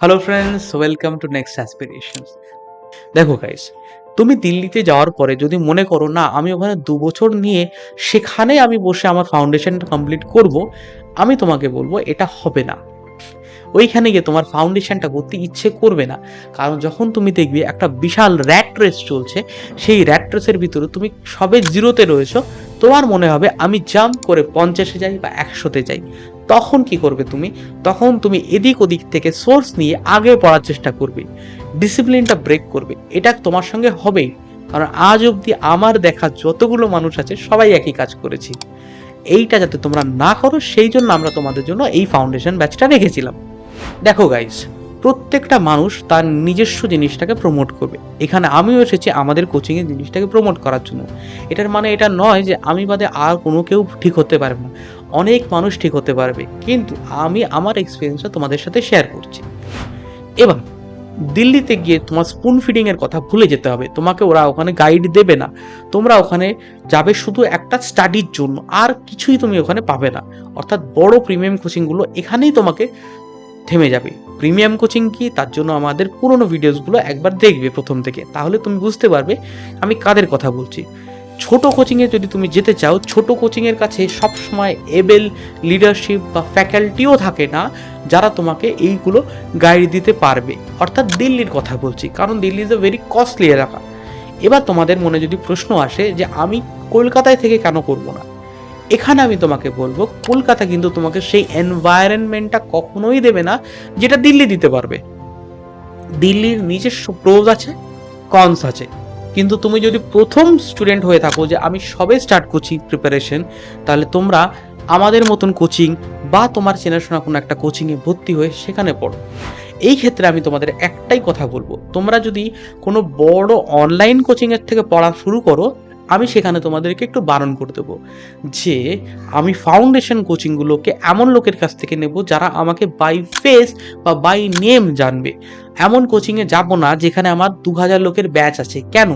Hello friends welcome to next aspirations দেখো guys তুমি দিল্লিতে যাওয়ার পরে যদি মনে করো, না, আমি ওখানে দু বছর নিয়ে সেখানে আমি বসে আমার ফাউন্ডেশনটা কমপ্লিট করব, আমি তোমাকে বলব, এটা হবে না। ওইখানে গিয়ে তোমার ফাউন্ডেশনটা করতে ইচ্ছে করবে না। কারণ যখন তুমি দেখবে একটা বিশাল র্যাট রেস চলছে, সেই র্যাট রেসের ভিতরে তুমি সবে জিরোতে রয়েছো। তোমার মনে হবে, আমি জাম্প করে পঞ্চাশে যাই বা একশোতে যাই। তখন কি করবে তুমি? তখন তুমি এদিক ওদিক থেকে সোর্স নিয়ে আগে পড়ার চেষ্টা করবে। ডিসিপ্লিনটা ব্রেক করবে। এটা তোমার সঙ্গে হবেই কারণ আজ অবধি আমার দেখা যতগুলো মানুষ আছে, সবাই একই কাজ করেছি। এইটা যাতে তোমরা না করো, সেই জন্য আমরা তোমাদের জন্য এই ফাউন্ডেশন ব্যাচটা রেখেছিলাম। দেখো গাইস প্রত্যেকটা মানুষ তার নিজস্ব জিনিসটাকে প্রমোট করবে। এখানে আমিও এসেছি আমাদের কোচিংয়ের জিনিসটাকে প্রমোট করার জন্য। এটার মানে এটা নয় যে আমি বাদে আর কোনো কেউ ঠিক হতে পারবে না। অনেক মানুষ ঠিক হতে পারবে, কিন্তু আমি আমার এক্সপিরিয়েন্সটা তোমাদের সাথে শেয়ার করছি। এবং দিল্লিতে গিয়ে তোমার স্পুন ফিডিং এর কথা ভুলে যেতে হবে। তোমাকে ওরা ওখানে গাইড দেবে না। তোমরা ওখানে যাবে শুধু একটা স্টাডির জন্য, আর কিছুই তুমি ওখানে পাবে না। অর্থাৎ বড় প্রিমিয়াম কোচিংগুলো এখানেই তোমাকে থেমে যাবে। প্রিমিয়াম কোচিং কি? তার জন্য আমাদের পুরনো ভিডিওসগুলো একবার দেখবে প্রথম থেকে। তাহলে তুমি বুঝতে পারবে আমি কাদের কথা বলছি। ছোট কোচিংয়ে যদি তুমি যেতে চাও, ছোট কোচিংয়ের কাছে সবসময় এবেল লিডারশিপ বা ফ্যাকাল্টিও থাকে না যারা তোমাকে এইগুলো গাইড দিতে পারবে। অর্থাৎ দিল্লির কথা বলছি, কারণ Delhi is a very costly এলাকা। এবার তোমাদের মনে যদি প্রশ্ন আসে যে আমি কলকাতায় থেকে কেন করব না? এখানে আমি তোমাকে বলব, কলকাতা কিন্তু তোমাকে সেই এনভায়রনমেন্টটা কখনোই দেবে না যেটা দিল্লি দিতে পারবে। দিল্লির নিজস্ব প্রোজ আছে কনস আছে। কিন্তু তুমি যদি প্রথম স্টুডেন্ট হয়ে থাকো যে আমি সবে স্টার্ট করছি প্রিপারেশন তাহলে তোমরা আমাদের মতন কোচিং বা তোমার চেনাশোনা কোনো একটা কোচিংয়ে ভর্তি হয়ে সেখানে পড়ো। এই ক্ষেত্রে আমি তোমাদের একটাই কথা বলব, তোমরা যদি কোনো বড় অনলাইন কোচিংয়ের থেকে পড়া শুরু করো আমি সেখানে তোমাদেরকে একটু বারণ করে দেবো যে আমি ফাউন্ডেশন কোচিংগুলোকে এমন লোকের কাছ থেকে নেব যারা আমাকে বাই ফেস বা বাই নেম জানবে। এমন কোচিংয়ে যাব না যেখানে আমার দু হাজার লোকের ব্যাচ আছে। কেন?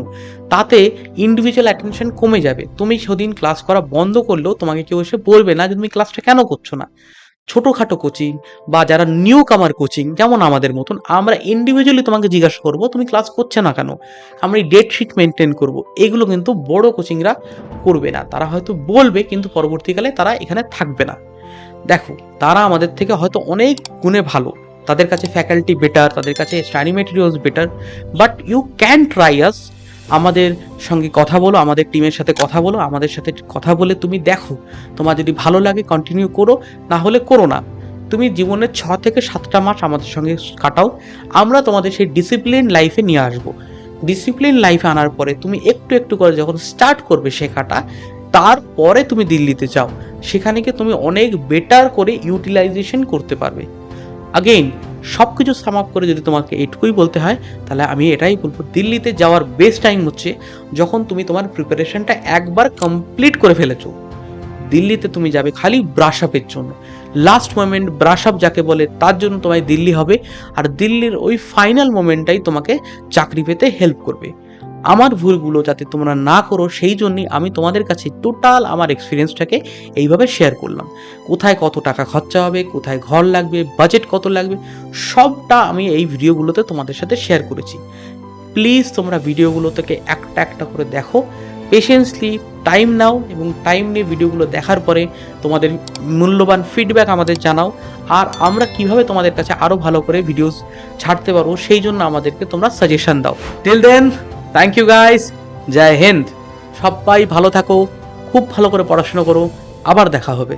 তাতে ইন্ডিভিজুয়াল অ্যাটেনশন কমে যাবে। তুমি সেদিন ক্লাস করা বন্ধ করলেও তোমাকে কেউ এসে বলবে না যে তুমি ক্লাসটা কেন করছ না। ছোটোখাটো কোচিং বা যারা নিউ কামার কোচিং যেমন আমাদের মতন, আমরা ইন্ডিভিজুয়ালি তোমাকে জিজ্ঞাসা করব, তুমি ক্লাস করছে না কেন? আমরা এই ডেট শিট মেনটেন করব। এগুলো কিন্তু বড় কোচিংরা করবে না। তারা হয়তো বলবে, কিন্তু পরবর্তীকালে তারা এখানে থাকবে না। দেখো, তারা আমাদের থেকে হয়তো অনেক গুণে ভালো। তাদের কাছে ফ্যাকাল্টি বেটার তাদের কাছে study materials better but you can try us আমাদের সঙ্গে কথা বলো, আমাদের টিমের সাথে কথা বলো, আমাদের সাথে কথা বলে তুমি দেখো। তোমার যদি ভালো লাগে কন্টিনিউ করো, না হলে করো না। তুমি জীবনের ছ থেকে সাতটা মাস আমাদের সঙ্গে কাটাও। আমরা তোমাদের সেই ডিসিপ্লিন লাইফে নিয়ে আসব। ডিসিপ্লিন লাইফে আনার পরে তুমি একটু একটু করে যখন স্টার্ট করবে শেখাটা তারপরে তুমি দিল্লিতে যাও। সেখানে গিয়ে তুমি অনেক বেটার করে ইউটিলাইজেশন করতে পারবে। আগেইন সব কিছু সাম আপ করে যদি তোমাকে এটুকুই বলতে হয়, তাহলে আমি এটাই বলব, দিল্লিতে যাওয়ার বেস্ট টাইম হচ্ছে যখন তুমি তোমার প্রিপারেশনটা একবার কমপ্লিট করে ফেলেছো। দিল্লিতে তুমি যাবে খালি ব্রাশ আপের জন্য। লাস্ট মোমেন্ট ব্রাশ আপ যাকে বলে, তার জন্য তোমায় দিল্লি হবে আর দিল্লির ওই ফাইনাল মোমেন্টটাই তোমাকে চাকরি পেতে হেল্প করবে। আমার ভুলগুলো যাতে তোমরা না করো, সেই জন্যই আমি তোমাদের কাছে টোটাল আমার এক্সপিরিয়েন্সটাকে এইভাবে শেয়ার করলাম। কোথায় কত টাকা খরচা হবে, কোথায় ঘর লাগবে বাজেট কত লাগবে সবটা আমি এই ভিডিওগুলোতে তোমাদের সাথে শেয়ার করেছি। প্লিজ তোমরা ভিডিওগুলো থেকে একটা একটা করে দেখো। পেশেন্সলি টাইম নাও এবং টাইম নিয়ে ভিডিওগুলো দেখার পরে তোমাদের মূল্যবান ফিডব্যাক আমাদের জানাও। আর আমরা কীভাবে তোমাদের কাছে আরও ভালো করে ভিডিওস ছাড়তে পারব, সেই জন্য আমাদেরকে তোমরা সাজেশন দাও। Till then thank you guys Jai Hind সবাই ভালো থাকো, খুব ভালো করে পড়াশোনা করো। আবার দেখা হবে।